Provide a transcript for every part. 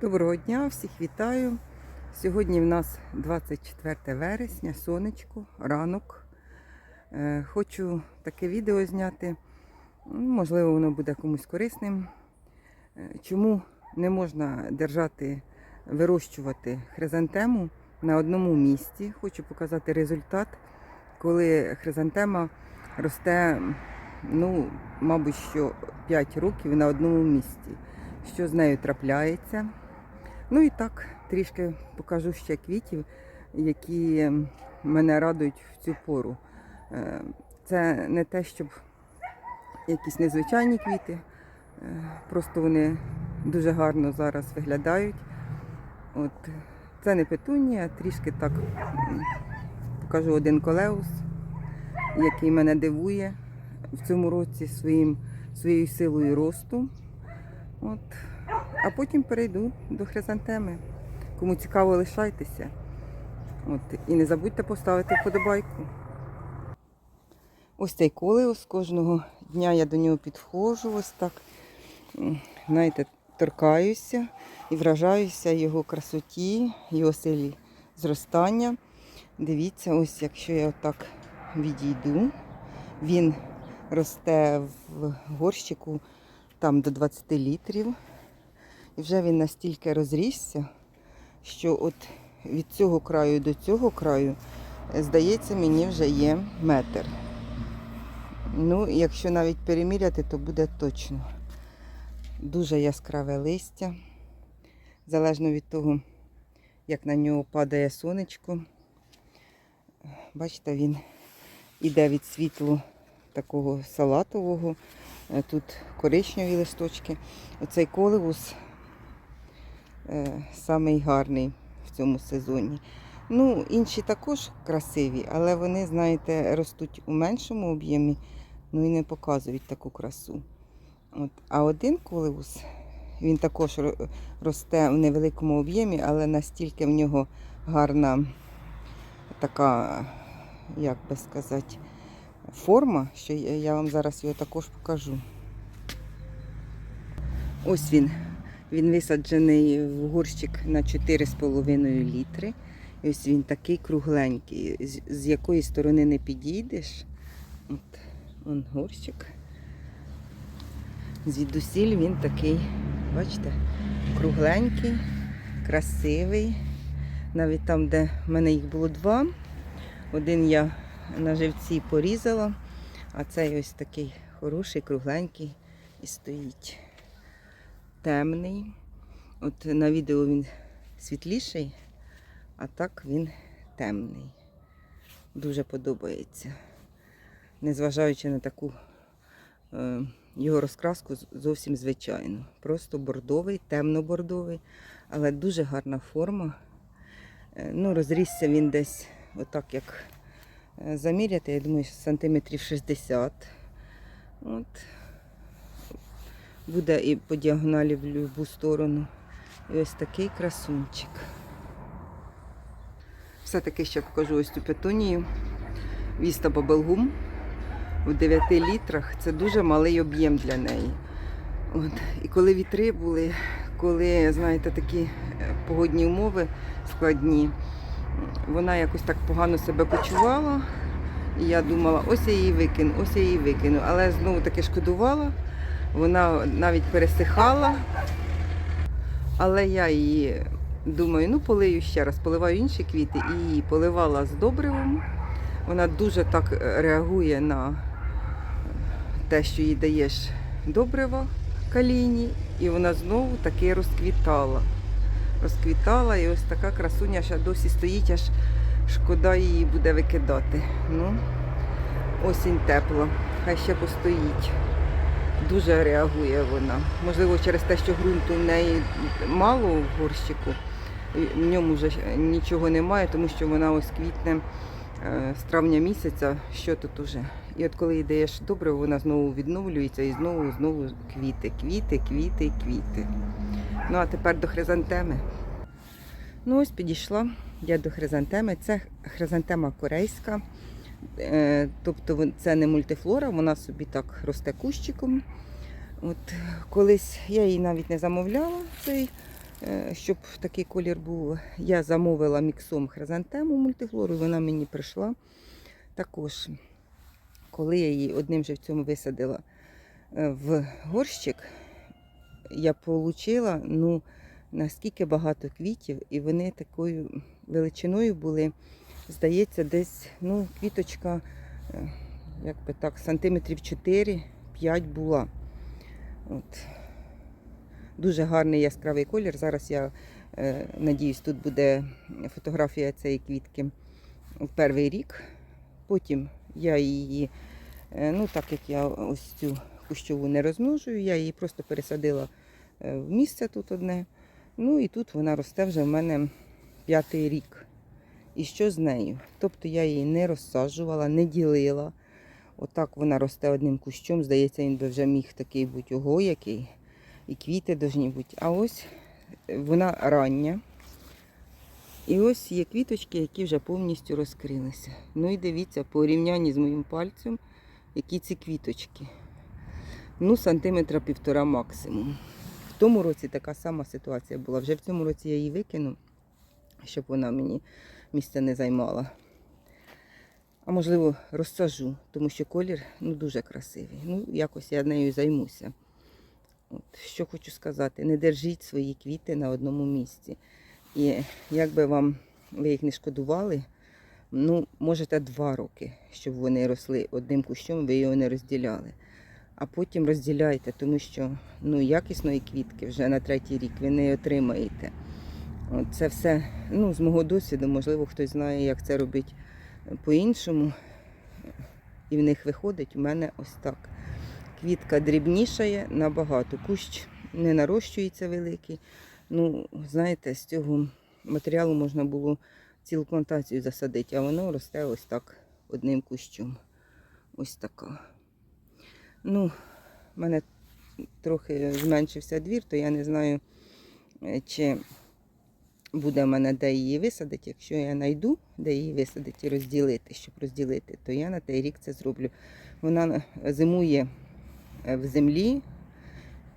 Доброго дня, всіх вітаю. Сьогодні в нас 24 вересня, сонечко, ранок. Е, Хочу таке відео зняти. Ну, Можливо, воно буде комусь корисним. Е, Чому не можна держати, вирощувати хризантему на одному місці? Хочу показати результат, коли хризантема росте, ну, мабуть, що 5 років на одному місці. Що з нею трапляється? Ну і так, трішки покажу ще квітів, які мене радують в цю пору. Е, Це не те, щоб якісь незвичайні квіти, е, просто вони дуже гарно зараз виглядають. От, це не петунія, трішки так покажу один колеус, який мене дивує в цьому році своїм, своєю силою росту. От, а потім перейду до хризантеми. Кому цікаво, лишайтеся. От, і не забудьте поставити вподобайку. Ось цей колеус, кожного дня я до нього підходжу, ось так. Знаєте, торкаюся і вражаюся його красоті, його силі зростання. Дивіться, ось якщо я отак відійду, він росте в горщику там до 20 літрів. І вже він настільки розрісся, що от від цього краю до цього краю, е, здається, мені вже є метр. Ну, якщо навіть переміряти, то буде точно. Дуже яскраве листя. Залежно від того, як на нього падає сонечко. Бачите, він іде від світлу такого салатового. Е, Тут коричневі листочки. Оцей колеус самий гарний в цьому сезоні. Ну, інші також красиві, але вони, знаєте, ростуть у меншому об'ємі, ну і не показують таку красу. От. А один колеус, він також росте в невеликому об'ємі, але настільки в нього гарна така, як би сказати, форма, що я я вам зараз його також покажу. Ось він. Він висаджений в горщик на 4,5 літри. І ось він такий кругленький, з, якої сторони не підійдеш. От, он горщик. Звідусіль він такий, бачите, кругленький, красивий. Навіть там, де в мене їх було два. Один я на живці порізала, а цей ось такий хороший, кругленький і стоїть темний. От на відео він світліший, а так він темний. Дуже подобається. Незважаючи на таку е, його розкраску зовсім звичайну. Просто бордовий, темно-бордовий, але дуже гарна форма. Е, ну, розрісся він десь, отак як е, заміряти, я думаю, сантиметрів 60. От, буде і по діагоналі в будь-яку сторону. І ось такий красунчик. Все-таки ще покажу ось цю петунію. Віста Бабелгум в 9 літрах. Це дуже малий об'єм для неї. От. І коли вітри були, коли, знаєте, такі е, погодні умови складні, вона якось так погано себе почувала. І я думала, ось я її викину, ось я її викину. Але знову таки шкодувала. Вона навіть пересихала. Але я її думаю, ну полию ще раз, поливаю інші квіти і її поливала з добривом. Вона дуже так е, реагує на те, що їй даєш добрива каліні, і вона знову таки розквітала. Розквітала і ось така красуня ще досі стоїть, аж шкода її буде викидати. Ну, осінь тепла, хай ще постоїть. Дуже реагує вона. Можливо, через те, що ґрунту в неї мало в горщику, в ньому вже нічого немає, тому що вона ось квітне е, з травня місяця, що тут уже. І от коли їй даєш добре, вона знову відновлюється і знову, знову квіти, квіти, квіти, квіти. Ну а тепер до хризантеми. Ну ось підійшла я до хризантеми. Це хризантема корейська. Е, Тобто це не мультифлора, вона собі так росте кущиком. От колись я її навіть не замовляла цей Е, Щоб такий колір був, я замовила міксом хризантему мультифлору, і вона мені прийшла. Також, коли я її одним живцем висадила е, в горщик, я отримала ну, наскільки багато квітів, і вони такою величиною були, здається, десь ну, квіточка, е, як би так, сантиметрів 4-5 була. От. Дуже гарний яскравий колір. Зараз я е, надіюсь, тут буде фотографія цієї квітки в перший рік. Потім я її, е, ну так як я ось цю кущову не розмножую, я її просто пересадила е, в місце тут одне. Ну і тут вона росте вже в мене п'ятий рік. І що з нею? Тобто я її не розсаджувала, не ділила. Отак вона росте одним кущом. Здається, він би вже міг такий бути ого який. І квіти повинні бути. А ось вона рання. І ось є квіточки, які вже повністю розкрилися. Ну і дивіться, по порівнянні з моїм пальцем, які ці квіточки. Ну, сантиметра півтора максимум. В тому році така сама ситуація була. Вже в цьому році я її викину, щоб вона мені місце не займала. А можливо, розсажу, тому що колір ну, дуже красивий. Ну, якось я нею займуся. От, що хочу сказати, не держіть свої квіти на одному місці. І як би вам ви їх не шкодували, ну, можете два роки, щоб вони росли одним кущом, ви його не розділяли. А потім розділяйте, тому що ну, якісної квітки вже на третій рік ви не отримаєте. Це все ну, з мого досвіду, можливо, хтось знає, як це робити по-іншому. І в них виходить у мене ось так. Квітка дрібнішає набагато. Кущ не нарощується великий. Ну, знаєте, з цього матеріалу можна було цілу плантацію засадити, а воно росте ось так одним кущом. Ось така. Ну, в мене трохи зменшився двір, то я не знаю, е, чи буде в мене де її висадити. Якщо я знайду, де її висадити і розділити, щоб розділити, то я на той рік це зроблю. Вона зимує е, в землі,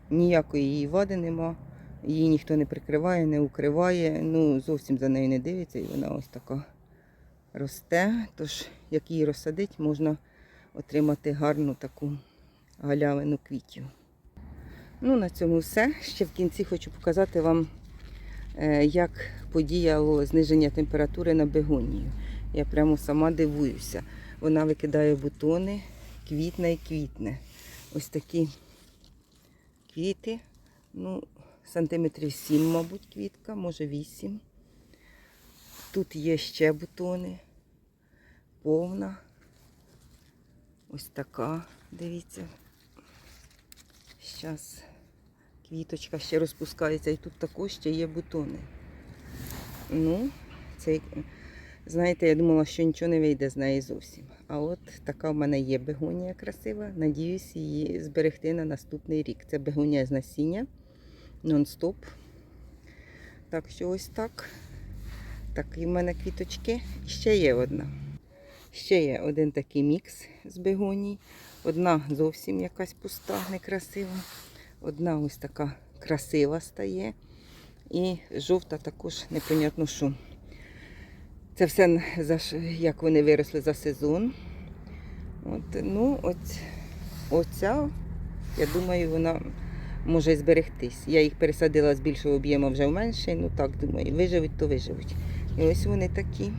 ніякої її води нема, її ніхто не прикриває, не укриває, ну зовсім за нею не дивиться, і вона ось така росте. Тож, як її розсадити, можна отримати гарну таку галявину квітів. Ну, на цьому все. Ще в кінці хочу показати вам, е, як подіяло зниження температури на бегонію. Я прямо сама дивуюся. Вона викидає бутони, квітне і квітне. Ось такі квіти. Ну, сантиметрів 7, мабуть, квітка, може 8. Тут є ще бутони. Повна. Ось така, дивіться. Зараз квіточка ще розпускається і тут також ще є бутони. Ну, це, знаєте, я думала, що нічого не вийде з неї зовсім. А от така в мене є бегонія красива. Надіюсь її зберегти на наступний рік. Це бегонія з насіння нон-стоп. Так що ось так. Такі в мене квіточки. І ще є одна. Ще є один такий мікс з бегоній. Одна зовсім якась пуста, некрасива. Одна ось така красива стає. І жовта також непонятно що. Це все за як вони виросли за сезон. От, ну, ось, оця, я думаю, вона може зберегтись. Я їх пересадила з більшого об'єму вже в менший. Ну так думаю, виживуть, то виживуть. І ось вони такі.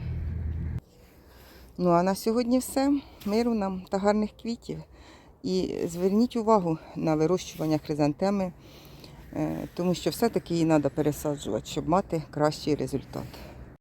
Ну а на сьогодні все. Миру нам та гарних квітів. І зверніть увагу на вирощування хризантеми, е, тому що все-таки її треба пересаджувати, щоб мати кращий результат.